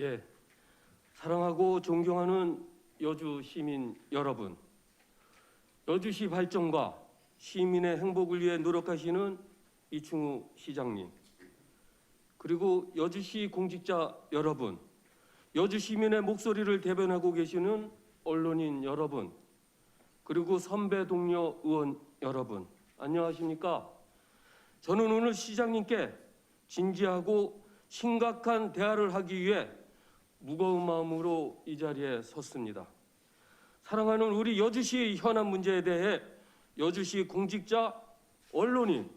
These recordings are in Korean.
예, 사랑하고 존경하는 여주 시민 여러분, 여주시 발전과 시민의 행복을 위해 노력하시는 이충우 시장님, 그리고 여주시 공직자 여러분, 여주 시민의 목소리를 대변하고 계시는 언론인 여러분, 그리고 선배 동료 의원 여러분, 안녕하십니까? 저는 오늘 시장님께 진지하고 심각한 대화를 하기 위해 무거운 마음으로 이 자리에 섰습니다. 사랑하는 우리 여주시의 현안 문제에 대해 여주시 공직자, 언론인,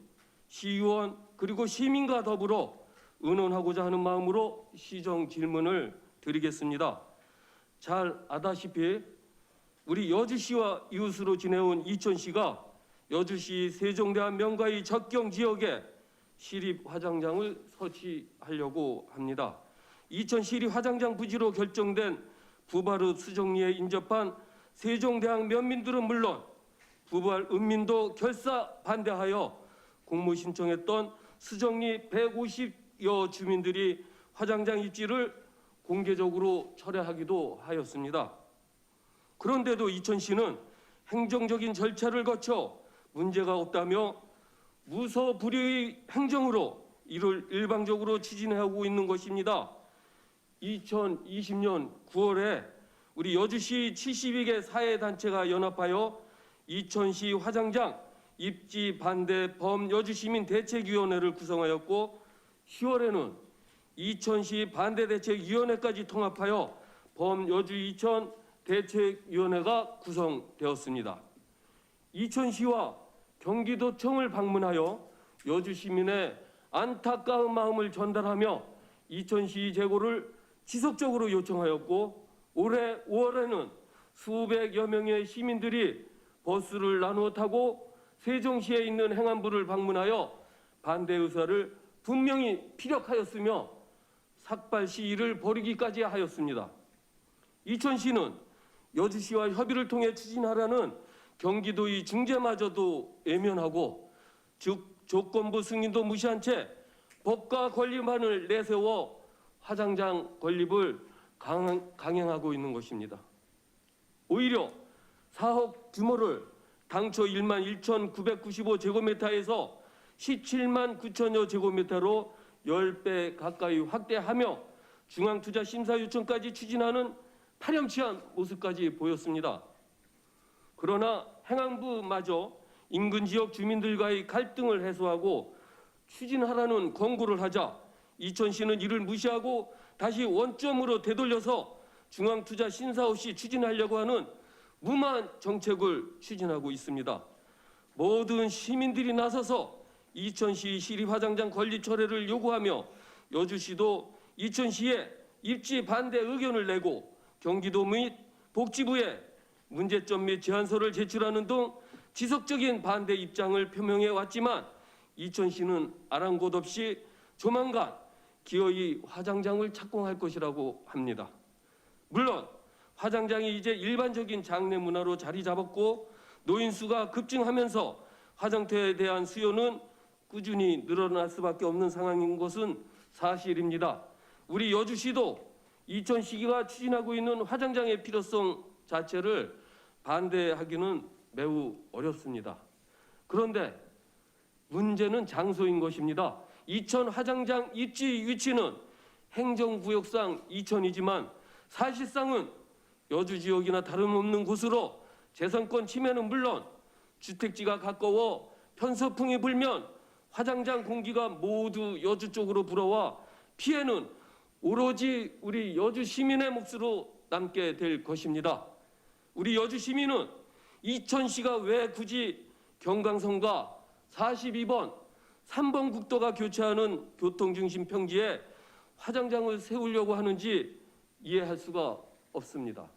시의원 그리고 시민과 더불어 의논하고자 하는 마음으로 시정 질문을 드리겠습니다. 잘 아다시피 우리 여주시와 이웃으로 지내온 이천시가 여주시 세종대왕 명가의 적경 지역에 시립 화장장을 설치하려고 합니다. 이천 시립 화장장 부지로 결정된 부발읍 수정리에 인접한 세종대왕 면민들은 물론 부발 은민도 결사 반대하여 공모 신청했던 수정리 150여 주민들이 화장장 입지를 공개적으로 철회하기도 하였습니다. 그런데도 이천시는 행정적인 절차를 거쳐 문제가 없다며 무소불위의 행정으로 이를 일방적으로 추진하고 있는 것입니다. 2020년 9월에 우리 여주시 72개 사회단체가 연합하여 이천시 화장장 입지 반대 범여주시민 대책위원회를 구성하였고 10월에는 이천시 반대 대책위원회까지 통합하여 범여주 이천 대책위원회가 구성되었습니다. 이천시와 경기도청을 방문하여 여주 시민의 안타까운 마음을 전달하며 이천시 재고를 지속적으로 요청하였고 올해 5월에는 수백여 명의 시민들이 버스를 나누어 타고 세종시에 있는 행안부를 방문하여 반대 의사를 분명히 피력하였으며 삭발 시위를 벌이기까지 하였습니다. 이천시는 여주시와 협의를 통해 추진하라는 경기도의 중재마저도 외면하고 즉 조건부 승인도 무시한 채 법과 권리만을 내세워 화장장 건립을 강행, 강행 하고 있는 것입니다. 오히려 사업 규모를 당초 1만 1,995제곱미터에서 17만 9천여 제곱미터로 10배 가까이 확대하며 중앙투자심사 요청까지 추진하는 파렴치한 모습까지 보였습니다. 그러나 행안부마저 인근 지역 주민들과의 갈등을 해소하고 추진하라는 권고를 하자 이천시는 이를 무시하고 다시 원점으로 되돌려서 중앙투자 심사 없이 추진하려고 하는 무모한 정책을 추진하고 있습니다. 모든 시민들이 나서서 이천시 시립화장장 건립 철회를 요구하며 여주시도 이천시에 입지 반대 의견을 내고 경기도 및 복지부에 문제점 및 제안서를 제출하는 등 지속적인 반대 입장을 표명해 왔지만 이천시는 아랑곳 없이 조만간 기어이 화장장을 착공할 것이라고 합니다. 물론 화장장이 이제 일반적인 장례 문화로 자리 잡았고 노인 수가 급증하면서 화장터에 대한 수요는 꾸준히 늘어날 수밖에 없는 상황인 것은 사실입니다. 우리 여주시도 이천시가 추진하고 있는 화장장의 필요성 자체를 반대하기는 매우 어렵습니다. 그런데 문제는 장소인 것입니다. 이천 화장장 입지 위치는 행정구역상 이천이지만 사실상은 여주 지역이나 다름없는 곳으로 재산권 침해는 물론 주택지가 가까워 편서풍이 불면 화장장 공기가 모두 여주 쪽으로 불어와 피해는 오로지 우리 여주 시민의 몫으로 남게 될 것입니다. 우리 여주 시민은 이천시가 왜 굳이 경강선과 42번 3번 국도가 교차하는 교통중심 평지에 화장장을 세우려고 하는지 이해할 수가 없습니다.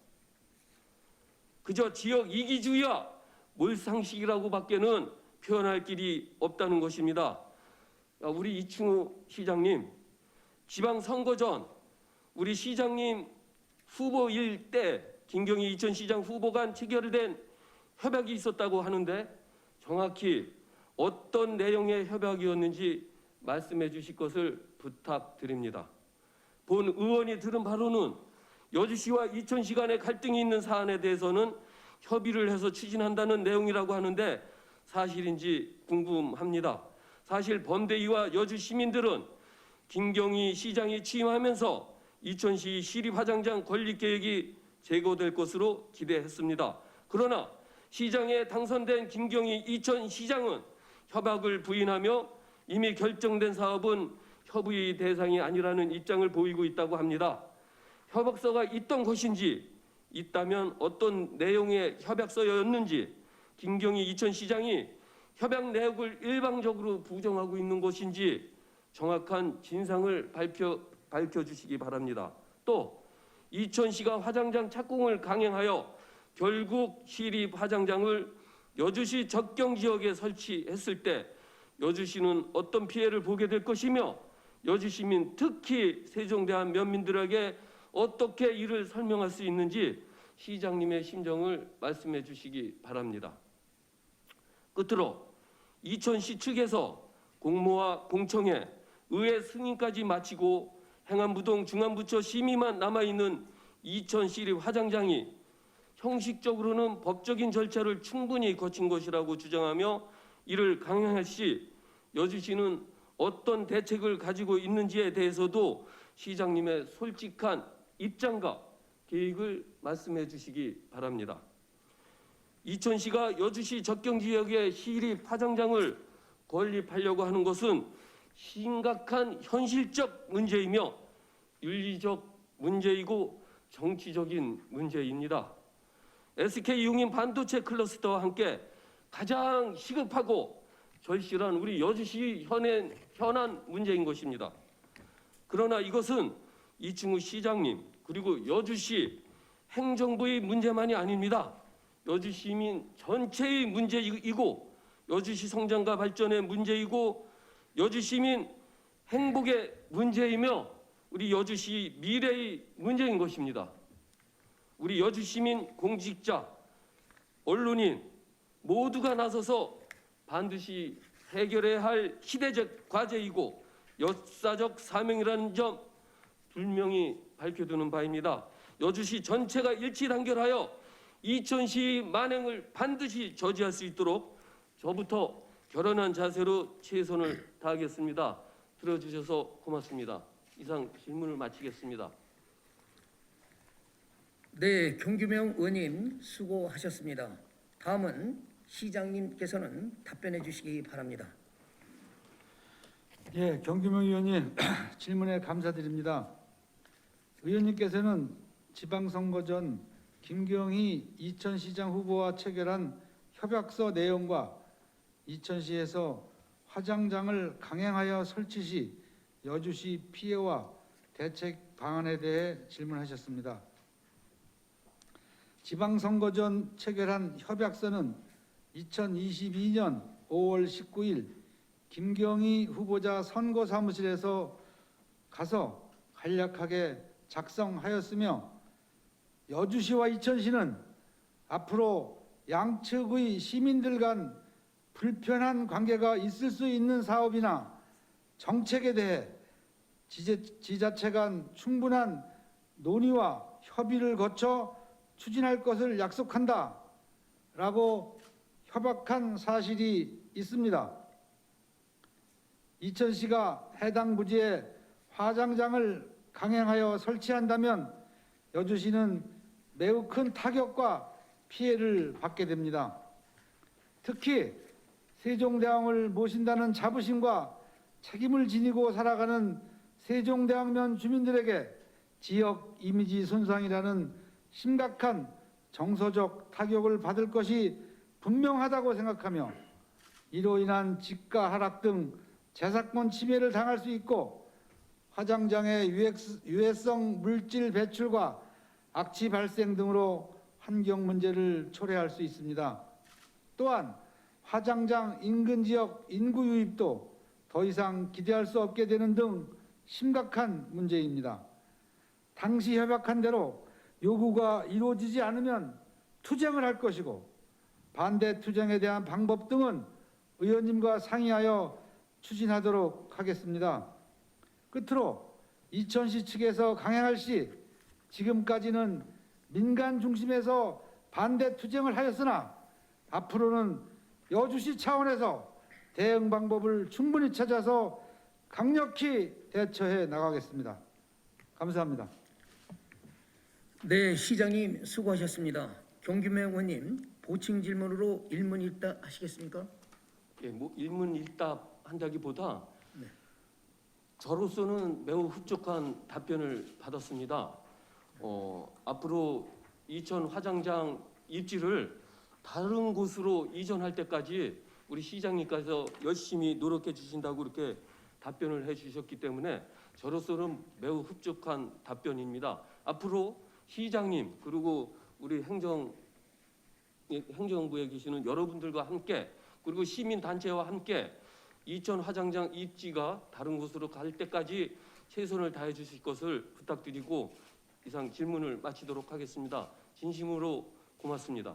그저 지역 이기주의와 몰상식이라고 밖에는 표현할 길이 없다는 것입니다. 우리 이충우 시장님, 지방 선거 전 우리 시장님 후보일 때 김경희 이천시장 후보 간 체결된 협약이 있었다고 하는데 정확히 어떤 내용의 협약이었는지 말씀해 주실 것을 부탁드립니다. 본 의원이 들은 바로는 여주시와 이천시 간의 갈등이 있는 사안에 대해서는 협의를 해서 추진한다는 내용이라고 하는데 사실인지 궁금합니다. 사실 범대위와 여주 시민들은 김경희 시장이 취임하면서 이천시 시립화장장 건립 계획이 제거될 것으로 기대했습니다. 그러나 시장에 당선된 김경희 이천 시장은 협약을 부인하며 이미 결정된 사업은 협의 대상이 아니라는 입장을 보이고 있다고 합니다. 협약서가 있던 것인지 있다면 어떤 내용의 협약서였는지 김경희 이천 시장이 협약 내역을 일방적으로 부정하고 있는 것인지 정확한 진상을 발표 밝혀주시기 바랍니다. 또 이천시가 화장장 착공을 강행하여 결국 시립 화장장을 여주시 적경 지역에 설치했을 때 여주시는 어떤 피해를 보게 될 것이며 여주 시민 특히 세종대한 면민들에게 어떻게 이를 설명할 수 있는지 시장님의 심정을 말씀해 주시기 바랍니다. 끝으로 이천시 측에서 공모와 공청회, 의회 승인까지 마치고 행안부동 중앙부처 심의만 남아있는 이천시립 화장장이 형식적으로는 법적인 절차를 충분히 거친 것이라고 주장하며 이를 강행할 시 여주시는 어떤 대책을 가지고 있는지에 대해서도 시장님의 솔직한 입장과 계획을 말씀해 주시기 바랍니다. 이천시가 여주시 적경 지역의 시립 화장장을 건립하려고 하는 것은 심각한 현실적 문제이며 윤리적 문제이고 정치적인 문제입니다. SK 용인 반도체 클러스터와 함께 가장 시급하고 절실한 우리 여주시 현행 현안 문제인 것입니다. 그러나 이것은 이충우 시장님 그리고 여주시 행정부의 문제만이 아닙니다. 여주 시민 전체의 문제이고 여주시 성장과 발전의 문제이고 여주 시민 행복의 문제이며 우리 여주시 미래의 문제인 것입니다. 우리 여주 시민 공직자, 언론인 모두가 나서서 반드시 해결해야 할 시대적 과제이고 역사적 사명이라는 점 분명히 밝혀두는 바입니다. 여주시 전체가 일치 단결하여 이천시 만행을 반드시 저지할 수 있도록 저부터 결연한 자세로 최선을 다하겠습니다. 들어주셔서 고맙습니다. 이상 질문을 마치겠습니다. 네, 경규명 의원님 수고하셨습니다. 다음은 시장님께서는 답변해 주시기 바랍니다. 예, 경규명 의원님 질문에 감사드립니다. 의원님께서는 지방선거 전 김경희 이천시장 후보와 체결한 협약서 내용과 이천시에서 화장장을 강행하여 설치 시 여주시 피해와 대책 방안에 대해 질문하셨습니다. 지방선거 전 체결한 협약서는 2022년 5월 19일 김경희 후보자 선거 사무실에서 가서 간략하게 작성하였으며 여주시와 이천시는 앞으로 양측의 시민들 간 불편한 관계가 있을 수 있는 사업이나 정책에 대해 지자, 지자체 간 충분한 논의와 협의를 거쳐 추진할 것을 약속한다. 라고 협약한 사실이 있습니다. 이천시가 해당 부지에 화장장을 강행하여 설치한다면 여주시는 매우 큰 타격과 피해를 받게 됩니다. 특히 세종대왕을 모신다는 자부심과 책임을 지니고 살아가는 세종대왕면 주민들에게 지역 이미지 손상이라는 심각한 정서적 타격을 받을 것이 분명하다고 생각하며 이로 인한 집가 하락 등 재산권 침해를 당할 수 있고 화장장의 유해성 물질 배출과 악취 발생 등으로 환경 문제를 초래할 수 있습니다. 또한 화장장 인근 지역 인구 유입도 더 이상 기대할 수 없게 되는 등 심각한 문제입니다. 당시 협약한 대로 요구가 이루어지지 않으면 투쟁을 할 것이고 반대 투쟁에 대한 방법 등은 의원님과 상의하여 추진하도록 하겠습니다. 끝으로 이천시 측에서 강행할 시 지금까지는 민간 중심에서 반대 투쟁을 하였으나 앞으로는 여주시 차원에서 대응 방법을 충분히 찾아서 강력히 대처해 나가겠습니다. 감사합니다. 네, 시장님 수고하셨습니다. 경규명 의원님 보충 질문으로 일문 일答하시겠습니까? 예, 뭐 일문일답 한다기보다 저로서는 매우 흡족한 답변을 받았습니다. 어, 앞으로 이천 화장장 입지를 다른 곳으로 이전할 때까지 우리 시장님께서 열심히 노력해 주신다고 이렇게 답변을 해 주셨기 때문에 저로서는 매우 흡족한 답변입니다. 앞으로 시장님 그리고 우리 행정 예, 행정부에 계시는 여러분들과 함께 그리고 시민 단체와 함께 이천 화장장 입지가 다른 곳으로 갈 때까지 최선을 다해 주실 것을 부탁드리고 이상 질문을 마치도록 하겠습니다. 진심으로 고맙습니다.